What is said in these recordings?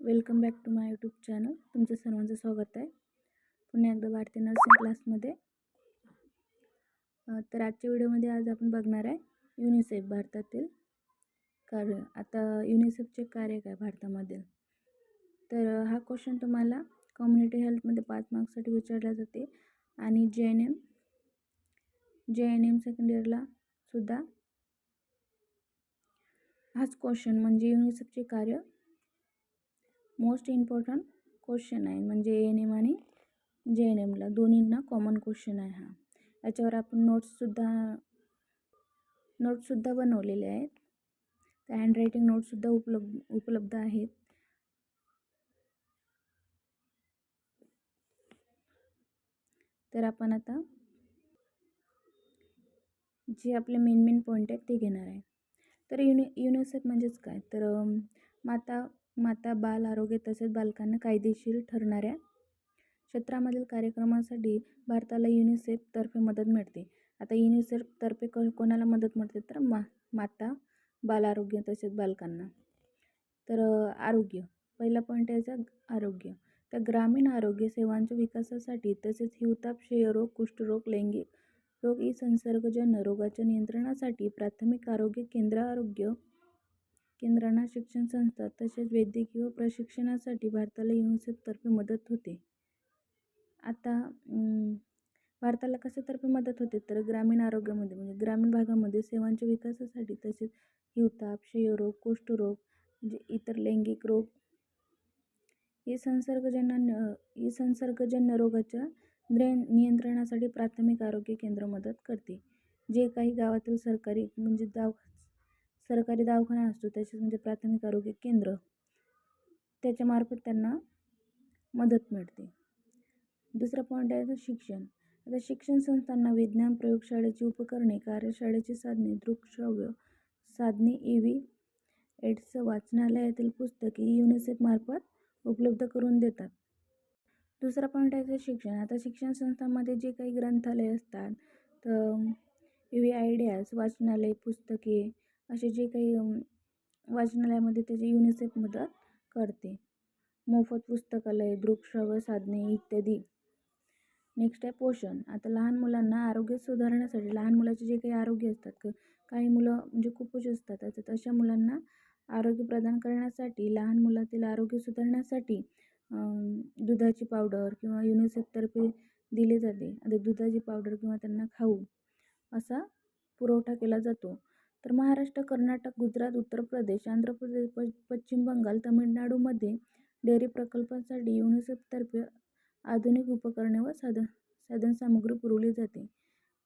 Welcome back to my YouTube channel. तुमचं सर्वांचं स्वागत आहे. पुन्हा एकदा भारतीय नर्सिंग क्लासमध्ये. तर आजच्या व्हिडिओमध्ये आज आपण बघणार आहे युनिसेफ भारतातील कार्य. आता युनिसेफचे कार्य काय भारतामधील तर हा क्वेश्चन तुम्हाला कम्युनिटी हेल्थमध्ये पाच मार्क्ससाठी विचारला जाते आणि G N M G N M second इयरला सुद्धा हाच क्वेश्चन म्हणजे युनिसेफचे कार्य मोस्ट इम्पॉर्टंट क्वेश्चन आहे म्हणजे ए एन एम आणि जे एन एमला दोन्हींना कॉमन क्वेश्चन आहे हा. याच्यावर आपण नोट्ससुद्धा नोट्ससुद्धा बनवलेले आहेत. त्या हँडरायटिंग नोट्ससुद्धा उपलब्ध उपलब्ध आहेत. तर आपण आता जे आपले मेन मेन पॉईंट आहेत ते घेणार आहे. तर युनि युनिसेफ म्हणजेच काय? तर माता माता बाल आरोग्य तसेच बालकांना कायदेशीर ठरणाऱ्या क्षेत्रामधील कार्यक्रमासाठी भारताला युनिसेफतर्फे मदत मिळते. आता युनिसेफतर्फे क कोणाला मदत मिळते तर मा माता बाल आरोग्य तसेच बालकांना. तर आरोग्य. पहिला पॉईंट याचा आरोग्य. तर ग्रामीण आरोग्य सेवांच्या विकासासाठी तसेच हिवताप क्षयरोग कुष्ठरोग लैंगिक रोग ई संसर्गजन्य रोगाच्या नियंत्रणासाठी प्राथमिक आरोग्य केंद्र आरोग्य केंद्रांना शिक्षण संस्था तसेच वैद्यकीय प्रशिक्षणासाठी भारताला युनिसेफतर्फे मदत होते. आता भारताला कशातर्फे मदत होते? तर ग्रामीण आरोग्यामध्ये म्हणजे ग्रामीण भागामध्ये सेवांच्या विकासासाठी तसेच हिवताप क्षयरोग कुष्ठरोग म्हणजे इतर लैंगिक रोग हे संसर्गजन्य हे संसर्गजन्य रोगाच्या नियंत्रणासाठी प्राथमिक आरोग्य केंद्र मदत करते. जे काही गावातील सरकारी म्हणजे दाव सरकारी दवाखाना असतो तसेच म्हणजे प्राथमिक आरोग्य केंद्र. त्याच्यामार्फत त्यांना मदत मिळते. दुसरा पॉईंट आहे शिक्षण. आता शिक्षण संस्थांना विज्ञान प्रयोगशाळेची उपकरणे कार्यशाळेची साधने दृकश्रव्य साधने ई व्ही एड्स वाचनालयातील पुस्तके युनिसेफमार्फत उपलब्ध करून देतात. दुसरा पॉईंट आहे शिक्षण. आता शिक्षण संस्थांमध्ये जे काही ग्रंथालय असतात तर ए व्ही आयडियाज वाचनालय पुस्तके असे जे काही वाचनालयामध्ये त्याची युनिसेफ मदत करते. मोफत पुस्तकालय दृकश्राव्य साधने इत्यादी. नेक्स्ट आहे पोषण. आता लहान मुलांना आरोग्य सुधारण्यासाठी लहान मुलाचे जे काही आरोग्य असतात क काही मुलं म्हणजे खूपच असतात. आता तशा मुलांना आरोग्य प्रदान करण्यासाठी लहान मुलातील आरोग्य सुधारण्यासाठी दुधाची पावडर किंवा युनिसेफतर्फे दिले जाते. आता दुधाची पावडर किंवा त्यांना खाऊ असा पुरवठा केला जातो. तर महाराष्ट्र कर्नाटक गुजरात उत्तर प्रदेश आंध्र प्रदेश प पश्चिम बंगाल तमिळनाडूमध्ये डेअरी प्रकल्पांसाठी युनिसेफतर्फे आधुनिक उपकरणे व साधन साधनसामुग्री पुरवली जाते.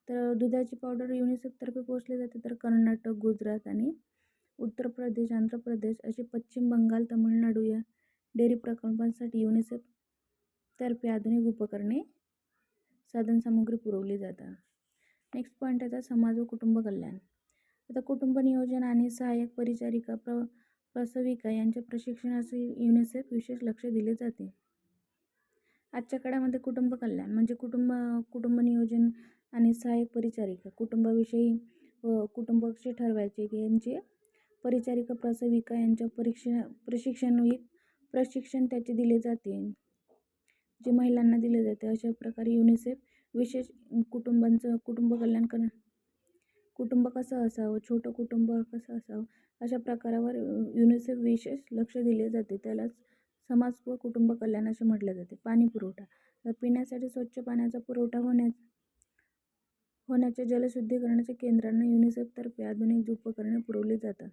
तर दुधाची पावडर युनिसेफतर्फे पोचली जाते. तर कर्नाटक गुजरात आणि उत्तर प्रदेश आंध्र प्रदेश असे पश्चिम बंगाल तमिळनाडू या डेअरी प्रकल्पांसाठी युनिसेफ तर्फे आधुनिक उपकरणे साधनसामुग्री पुरवली जातात. नेक्स्ट पॉईंट आहे समाज व कुटुंब कल्याण. आता कुटुंब नियोजन आणि सहाय्यक परिचारिका प्र प्रसविका यांच्या प्रशिक्षणाचे युनिसेफ विशेष लक्ष दिले जाते. आजच्या काळामध्ये कुटुंब कल्याण म्हणजे कुटुंब कुटुंब नियोजन आणि सहाय्यक परिचारिका कुटुंबाविषयी व कुटुंब कसे ठरवायचे. की यांचे परिचारिका प्रसविका यांच्या परीक्षा प्रशिक्षण प्रशिक्षण त्याचे दिले जाते. जे महिलांना दिले जाते. अशा प्रकारे युनिसेफ विशेष कुटुंबांचं कुटुंब कल्याण कर कुटुंब कसं असावं? छोटं कुटुंब कसं असावं? अशा प्रकारावर युनिसेफ विशेष लक्ष दिले जाते. त्यालाच समाज व कुटुंब कल्याण असे म्हटले जाते. पाणी पुरवठा. तर पिण्यासाठी स्वच्छ पाण्याचा पुरवठा होण्या होण्याच्या जलशुद्धीकरणाच्या केंद्रांना युनिसेफतर्फे आधुनिक उपकरणे पुरवली जातात.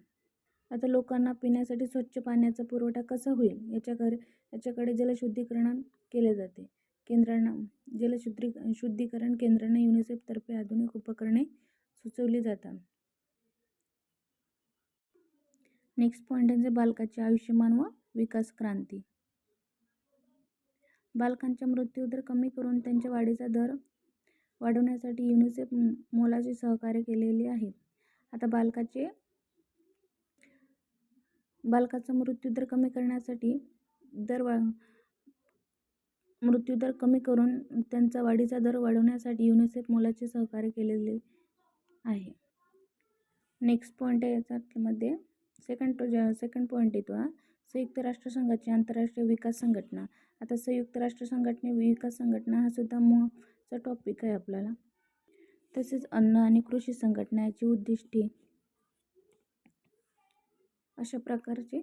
आता लोकांना पिण्यासाठी स्वच्छ पाण्याचा पुरवठा कसा होईल? याच्याकडे याच्याकडे जलशुद्धीकरण केले जाते. केंद्रांना जलशुद्धी शुद्धीकरण केंद्रांना युनिसेफतर्फे आधुनिक उपकरणे सुचवली जातात. नेक्स्ट पॉईंट आहे बालकाचे आयुष्यमान व विकास क्रांती. बालकांच्या मृत्यू दर कमी करून त्यांच्या वाढीचा दर वाढवण्यासाठी युनिसेफ मोलाचे सहकार्य केलेले आहेत आता बालकाचे बालकाचा मृत्यूदर कमी करण्यासाठी दर वा मृत्यूदर कमी करून त्यांचा वाढीचा दर वाढवण्यासाठी युनिसेफ मोलाचे सहकार्य केलेले आहे. नेक्स्ट पॉईंट आहे याच्यामध्ये. सेकंड सेकंड पॉईंट येतो हा. संयुक्त राष्ट्रसंघाची आंतरराष्ट्रीय विकास संघटना. आता संयुक्त राष्ट्र संघटने विकास संघटना हा सुद्धा महत्त्वाचा टॉपिक आहे आपल्याला. तसेच अन्न आणि कृषी संघटना याची उद्दिष्टे. अशा प्रकारचे.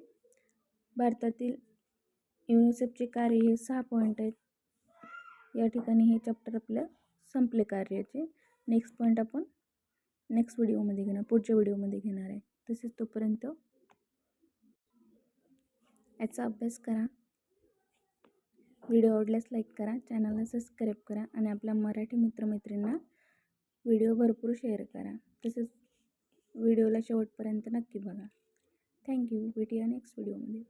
भारतातील युनिसेफचे कार्य हे सहा पॉईंट आहेत. या ठिकाणी हे चॅप्टर आपलं संपले कार्याचे. नेक्स्ट पॉईंट आपण नेक्स्ट व्हिडिओमध्ये घेणार पुढच्या व्हिडिओमध्ये घेणार आहे. तसेच तोपर्यंत याचा अभ्यास करा. व्हिडिओ आवडल्यास लाईक करा चॅनलला सबस्क्राईब करा आणि आपल्या मराठी मित्रमैत्रींना व्हिडिओ भरपूर शेअर करा. तसेच व्हिडिओला शेवटपर्यंत नक्की बघा. थँक्यू भेटूया नेक्स्ट व्हिडिओमध्ये